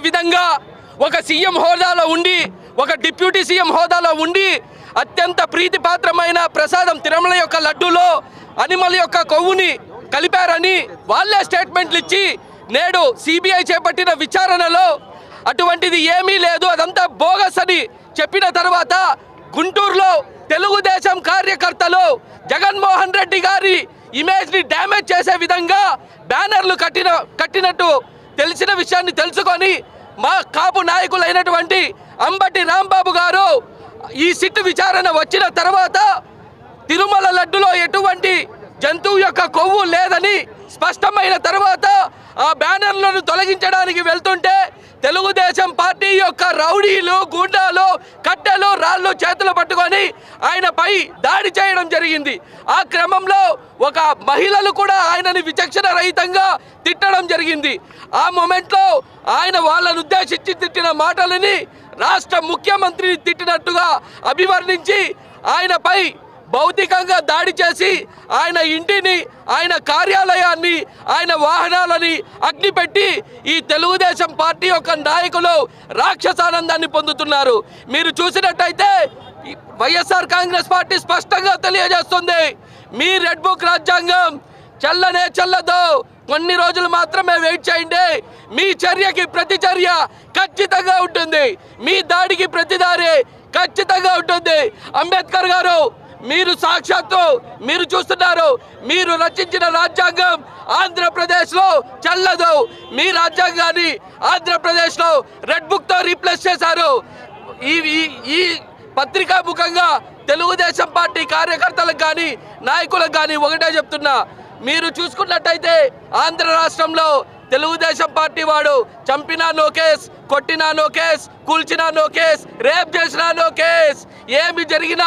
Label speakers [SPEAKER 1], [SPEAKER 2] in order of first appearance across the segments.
[SPEAKER 1] విధంగా ఒక సీఎం హోదాలో ఉండి ఒక డిప్యూటీ సీఎం హోదాలో ఉండి అత్యంత ప్రీతిపాత్రమైన ప్రసాదం తిరుమల యొక్క లడ్డూలో అనిమల్ యొక్క కొవ్వుని కలిపారని వాళ్ళే స్టేట్మెంట్లు ఇచ్చి నేడు సిబిఐ చేపట్టిన విచారణలో అటువంటిది ఏమీ లేదు అదంతా బోగస్ అని చెప్పిన తర్వాత గుంటూరులో తెలుగుదేశం కార్యకర్తలు జగన్మోహన్ రెడ్డి గారి ఇమేజ్ని డ్యామేజ్ చేసే విధంగా బ్యానర్లు కట్టిన కట్టినట్టు తెలిసిన విషయాన్ని తెలుసుకొని మా కాపు నాయకులైనటువంటి అంబటి రాంబాబు గారు ఈ సిట్ విచారణ వచ్చిన తర్వాత తిరుమల లడ్డులో ఎటువంటి జంతువు యొక్క కొవ్వు లేదని స్పష్టమైన తర్వాత ఆ బ్యానర్లను తొలగించడానికి వెళ్తుంటే తెలుగుదేశం ఈ యొక్క రౌడీలు గుండాలు కట్టెలు రాళ్ళు చేతులు పట్టుకొని ఆయనపై దాడి చేయడం జరిగింది. ఆ క్రమంలో ఒక మహిళలు కూడా ఆయనని విచక్షణ రహితంగా తిట్టడం జరిగింది. ఆ మొమెంట్లో ఆయన వాళ్ళను ఉద్దేశించి తిట్టిన మాటలని రాష్ట్ర ముఖ్యమంత్రిని తిట్టినట్టుగా అభివర్ణించి ఆయనపై భౌతికంగా దాడి చేసి ఆయన ఇంటిని ఆయన కార్యాలయాన్ని ఆయన వాహనాలని అగ్నిపెట్టి ఈ తెలుగుదేశం పార్టీ యొక్క నాయకులు రాక్షసానందాన్ని పొందుతున్నారు. మీరు చూసినట్టయితే వైఎస్ఆర్ కాంగ్రెస్ పార్టీ స్పష్టంగా తెలియజేస్తుంది. మీ రెడ్ బుక్ రాజ్యాంగం చల్లనే చల్లదు. కొన్ని రోజులు మాత్రమే వెయిట్ చేయండి. మీ చర్యకి ప్రతి చర్య ఖచ్చితంగా ఉంటుంది. మీ దాడికి ప్రతిదారి ఖచ్చితంగా ఉంటుంది. అంబేద్కర్ గారు మీరు సాక్షాత్తు మీరు చూస్తున్నారు మీరు రచించిన రాజ్యాంగం ఆంధ్రప్రదేశ్లో చల్లదు. మీ రాజ్యాంగాన్ని ఆంధ్రప్రదేశ్లో రెడ్ బుక్తో రీప్లేస్ చేశారు. ఈ ఈ- పత్రికా ముఖంగా తెలుగుదేశం పార్టీ కార్యకర్తలకు కానీ నాయకులకు కానీ ఒకటే చెప్తున్నా. మీరు చూసుకున్నట్టయితే ఆంధ్ర రాష్ట్రంలో తెలుగుదేశం పార్టీ వాడు చంపినా నో కేస్ కొట్టినా నో కేస్ కూల్చినా నో కేస్ రేప్ చేసినా నో కేస్. ఏమి జరిగినా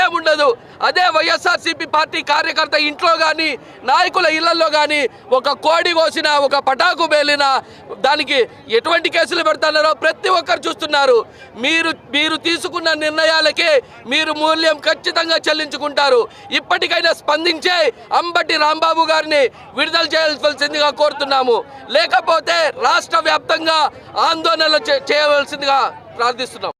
[SPEAKER 1] ఏముండదు. అదే వైఎస్ఆర్సీపీ పార్టీ కార్యకర్త ఇంట్లో కానీ నాయకుల ఇళ్ళలో కానీ ఒక కోడి కోసిన ఒక పటాకు పేలిన దానికి ఎటువంటి కేసులు పెడుతున్నారో ప్రతి ఒక్కరు చూస్తున్నారు. మీరు మీరు తీసుకున్న నిర్ణయాలకే మీరు మూల్యం ఖచ్చితంగా చెల్లించుకుంటారు. ఇప్పటికైనా స్పందించే అంబటి రాంబాబు గారిని విడుదల చేయవలసిందిగా కోరుతున్నాము. లేకపోతే రాష్ట్ర వ్యాప్తంగా ఆందోళన చే- చేయవలసిందిగా ప్రార్థిస్తున్నాం.